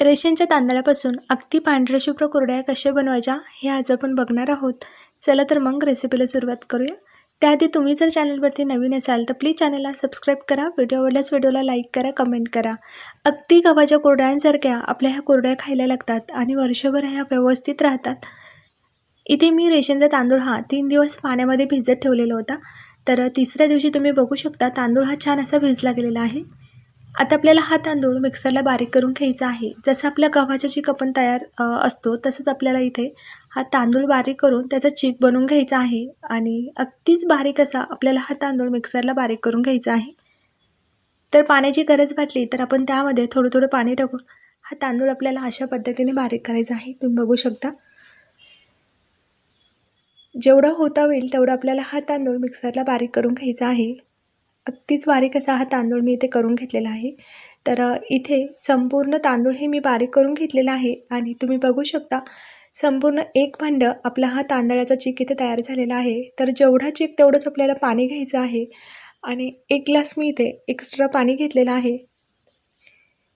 रेशनच्या तांदळापासून अगदी पांढऱ्या शुभ्र कुरड्या कशा बनवायच्या हे आज आपण बघणार आहोत. चला तर मग रेसिपीला सुरुवात करूया. त्याआधी तुम्ही जर चॅनलवरती नवीन असाल तर प्लीज चॅनलला सबस्क्राईब करा व्हिडिओ आवडल्यास व्हिडिओला लाईक करा कमेंट करा. अगदी गव्हाच्या कुरड्यांसारख्या आपल्या ह्या कुरड्या खायला लागतात आणि वर्षभर ह्या व्यवस्थित राहतात. इथे मी रेशनचा तांदूळ हा तीन दिवस पाण्यामध्ये भिजत ठेवलेला होता. तर तिसऱ्या दिवशी तुम्ही बघू शकता तांदूळ हा छान असा भिजला गेलेला आहे. आता आपल्याला हा तांदूळ मिक्सरला बारीक करून घ्यायचा आहे. जसं आपल्या गव्हाच्या चीक आपण तयार असतो तसंच आपल्याला इथे हा तांदूळ बारीक करून त्याचा चीक बनवून घ्यायचा आहे. आणि अगदीच बारीक असा आपल्याला हा तांदूळ मिक्सरला बारीक करून घ्यायचा आहे. तर पाण्याची गरज वाटली तर आपण त्यामध्ये थोडं थोडं पाणी टाकून हा तांदूळ आपल्याला अशा पद्धतीने बारीक करायचा आहे. तुम्ही बघू शकता. जेवढं होता होईल तेवढं आपल्याला हा तांदूळ मिक्सरला बारीक करून घ्यायचा आहे. अगदीच बारीक असा हा तांदूळ मी इथे करून घेतलेला आहे. तर इथे संपूर्ण तांदूळ हे मी बारीक करून घेतलेला आहे आणि तुम्ही बघू शकता संपूर्ण एक भांड आपला हा तांदळाचा चीक इथे तयार झालेला आहे. तर जेवढा चीक तेवढंच आपल्याला पाणी घ्यायचं आहे आणि एक ग्लास मी इथे एक्स्ट्रा पाणी घेतलेलं आहे.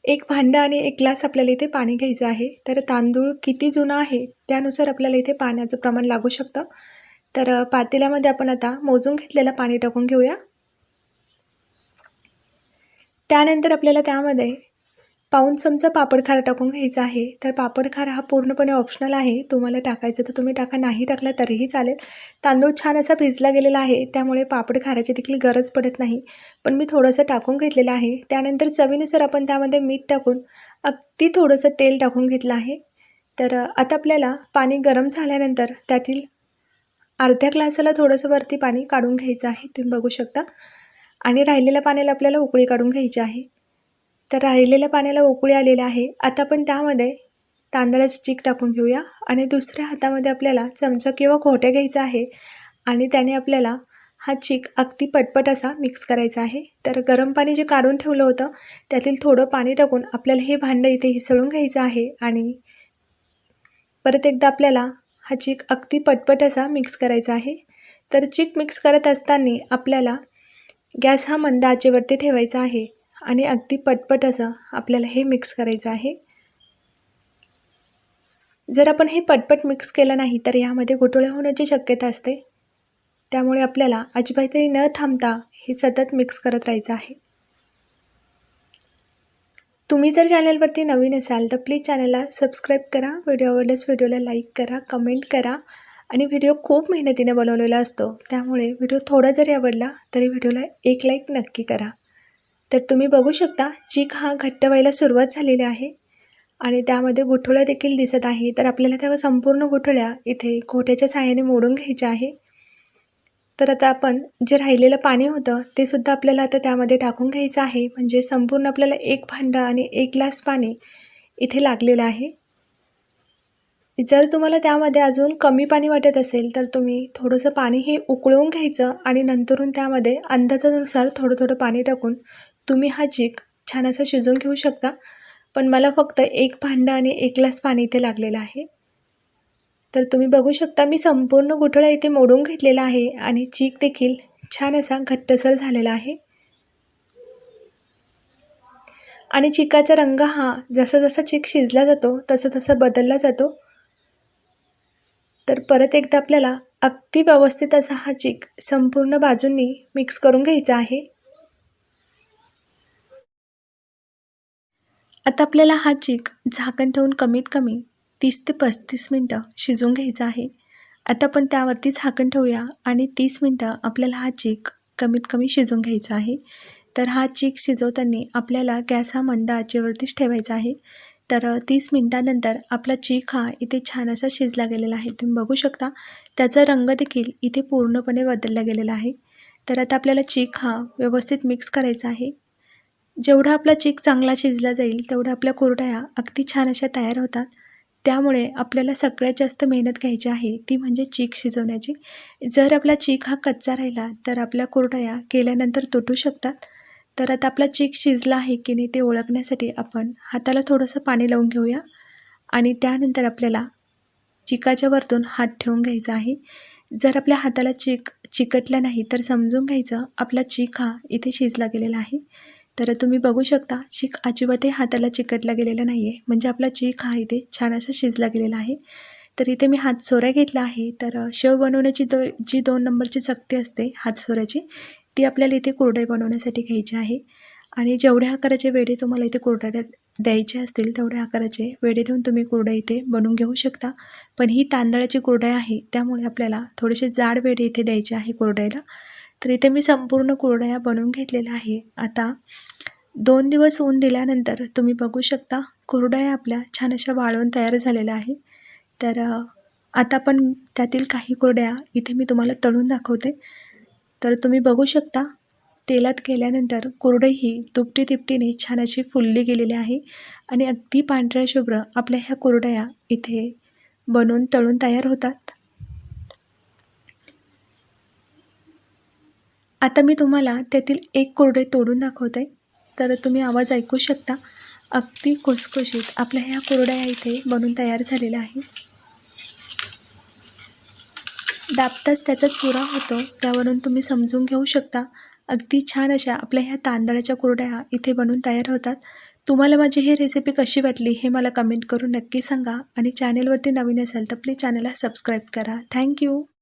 एक भांडं आणि एक ग्लास आपल्याला इथे पाणी घ्यायचं आहे. तर तांदूळ किती जुना आहे त्यानुसार आपल्याला इथे पाण्याचं प्रमाण लागू शकतं. तर पातेल्यामध्ये आपण आता मोजून घेतलेलं पाणी टाकून घेऊया. त्यानंतर आपल्याला त्यामध्ये पाऊण चमचा पापड खार टाकून घ्यायचा आहे. तर पापड खार हा पूर्णपणे ऑप्शनल आहे. तुम्हाला टाकायचं तर तुम्ही टाका. नाही टाकला तरीही चालेल. तांदूळ छान असा भिजला गेलेला आहे. त्यामुळे पापड खाराची देखील गरज पडत नाही. पण मी थोडंसं टाकून घेतलेलं आहे. त्यानंतर चवीनुसार आपण त्यामध्ये मीठ टाकून अगदी थोडंसं तेल टाकून घेतलं आहे. तर आता आपल्याला पाणी गरम झाल्यानंतर त्यातील अर्ध्या ग्लासाला थोडंसं वरती पाणी काढून घ्यायचं आहे. तुम्ही बघू शकता. आणि राहिलेल्या पाण्याला आपल्याला उकळी काढून घ्यायची आहे. तर राहिलेल्या पाण्याला उकळी आलेली आहे. आता आपण त्यामध्ये तांदळाचं चीक टाकून घेऊया आणि दुसऱ्या हातामध्ये आपल्याला चमचा किंवा घोट्या घ्यायचा आहे आणि त्याने आपल्याला हा चीक अगदी पटपट असा मिक्स करायचा आहे. तर गरम पाणी जे काढून ठेवलं होतं त्यातील थोडं पाणी टाकून आपल्याला हे भांडं इथे हिसळून घ्यायचं आहे आणि परत एकदा आपल्याला हा चीक अगदी पटपट असा मिक्स करायचा आहे. तर चीक मिक्स करत असताना आपल्याला गॅस हा मंद आचेवरती ठेवायचा आहे आणि अगदी पटपट असं आपल्याला हे मिक्स करायचं आहे. जर आपण हे पटपट मिक्स केलं नाही तर यामध्ये घोटोळ्या होण्याची शक्यता असते. त्यामुळे आपल्याला अजिबातही न थांबता हे सतत मिक्स करत राहायचं आहे. तुम्ही जर चॅनलवरती नवीन असाल तर प्लीज चॅनलला सबस्क्राईब करा. व्हिडिओ आवडल्यास व्हिडिओला लाईक करा कमेंट करा. आणि व्हिडिओ खूप मेहनतीने बनवलेला असतो. त्यामुळे व्हिडिओ थोडा जरी आवडला तरी व्हिडिओला एक लाईक नक्की करा. तर तुम्ही बघू शकता चीक हा घट्ट व्हायला सुरुवात झालेली आहे. आणि त्यामध्ये गुठळ्या देखील दिसत आहे. तर आपल्याला त्या संपूर्ण गुठळ्या इथे घोट्याच्या साहाय्याने मोडून घ्यायच्या आहे. तर आता आपण जे राहिलेलं पाणी होतं ते सुद्धा आपल्याला आता त्यामध्ये टाकून घ्यायचं आहे. म्हणजे संपूर्ण आपल्याला एक भांडं आणि एक ग्लास पाणी इथे लागलेलं आहे. जर तुम्हाला त्यामध्ये अजून कमी पाणी वाटत असेल तर तुम्ही थोडंसं पाणी हे उकळवून घ्यायचं आणि नंतरून त्यामध्ये अंदाजानुसार थोडं थोडं पाणी टाकून तुम्ही हा चीक छान असा शिजवून घेऊ शकता. पण मला फक्त एक भांडं आणि एक ग्लास पाणी इथे लागलेलं आहे. तर तुम्ही बघू शकता मी संपूर्ण गुठळा इथे मोडून घेतलेला आहे आणि चीक देखील छान असा घट्टसर झालेला आहे. आणि चिकाचा रंग हा जसा जसा चीक शिजला जातो तसं तसं बदलला जातो. तर परत एकदा आपल्याला अगदी व्यवस्थित असा हा चीक संपूर्ण बाजूंनी मिक्स करून घ्यायचा आहे. आता आपल्याला हा चीक झाकण ठेवून कमीत कमी तीस ते पस्तीस मिनटं शिजवून घ्यायचा आहे. आता आपण त्यावरती झाकण ठेवूया आणि तीस मिनटं आपल्याला हा चीक कमीत कमी शिजवून घ्यायचा आहे. तर हा चीक शिजवताना आपल्याला गॅस हा मंद आचेवरतीच ठेवायचा आहे. तर तीस मिनटानंतर आपला चीक हा इथे छान असा शिजला गेलेला आहे. तुम्ही बघू शकता त्याचा रंग देखील इथे पूर्णपणे बदलला गेलेला आहे. तर आता आपल्याला चीक हा व्यवस्थित मिक्स करायचा आहे. जेवढा आपला चीक चांगला शिजला जाईल तेवढा आपल्या कुरडया अगदी छान अशा तयार होतात. त्यामुळे आपल्याला सगळ्यात जास्त मेहनत घ्यायची आहे ती म्हणजे चीक शिजवण्याची. जर आपला चीक हा कच्चा राहिला तर आपल्या कुरडया केल्यानंतर तुटू शकतात. तर आता आपला चीक शिजला आहे की नाही ते ओळखण्यासाठी आपण हाताला थोडंसं पाणी लावून घेऊया. आणि त्यानंतर आपल्याला चिकाच्या वरतून हात ठेवून घ्यायचा आहे. जर आपल्या हाताला चीक चिकटला नाही तर समजून घ्यायचं आपला चीक हा इथे शिजला गेलेला आहे. तर तुम्ही बघू शकता चीक अजिबातही हाताला चिकटला गेलेला नाही आहे म्हणजे आपला चीक हा इथे छान असा शिजला गेलेला आहे. तर इथे मी हात सोऱ्या घेतला आहे. तर शेव बनवण्याची दो जी दोन नंबरची चकती असते हात सोऱ्याची ती आपल्याला इथे कुरडई बनवण्यासाठी घ्यायची आहे. आणि जेवढ्या आकाराचे वेडे तुम्हाला इथे कोरड्याला द्यायचे असतील तेवढ्या आकाराचे वेडे देऊन तुम्ही कुरडई इथे बनवून घेऊ शकता. पण ही तांदळाची कुरडई आहे त्यामुळे आपल्याला थोडेसे जाड वेडे इथे द्यायचे आहे कुरडईला तर इथे मी संपूर्ण कुरडया बनवून घेतलेल्या आहे. आता दोन दिवस ऊन दिल्यानंतर तुम्ही बघू शकता कुरडया आपल्या छान अशा वाळवून तयार झालेल्या आहे. तर आता पण त्यातील काही कुरड्या इथे मी तुम्हाला तळून दाखवते. तर तुम्ही बघू शकता तेलात गेल्यानंतर कुरडई ही दुपटी तिपटीने छान अशी फुलली गेलेली आहे आणि अगदी पांढऱ्या शुभ्र आपल्या ह्या कुरडया इथे बनवून तळून तयार होतात. आता मी तुम्हाला त्यातील एक कुरडई तोडून दाखवते. तर तुम्ही आवाज ऐकू शकता अगदी कुसकुशीत आपल्या ह्या कुरड्या इथे बनून तयार झालेल्या आहे दाबताच त्याचा चुरा होतो त्यावरून तुम्ही समजून घेऊ शकता. अगदी छान अशा आपल्या ह्या तांदळाच्या कुरड्या इथे बनून तयार होतात. तुम्हाला माझी ही रेसिपी कशी वाटली हे मला कमेंट करून नक्की सांगा आणि चॅनेलवरती नवीन असेल तर प्लीज चॅनलला सबस्क्राईब करा. थँक्यू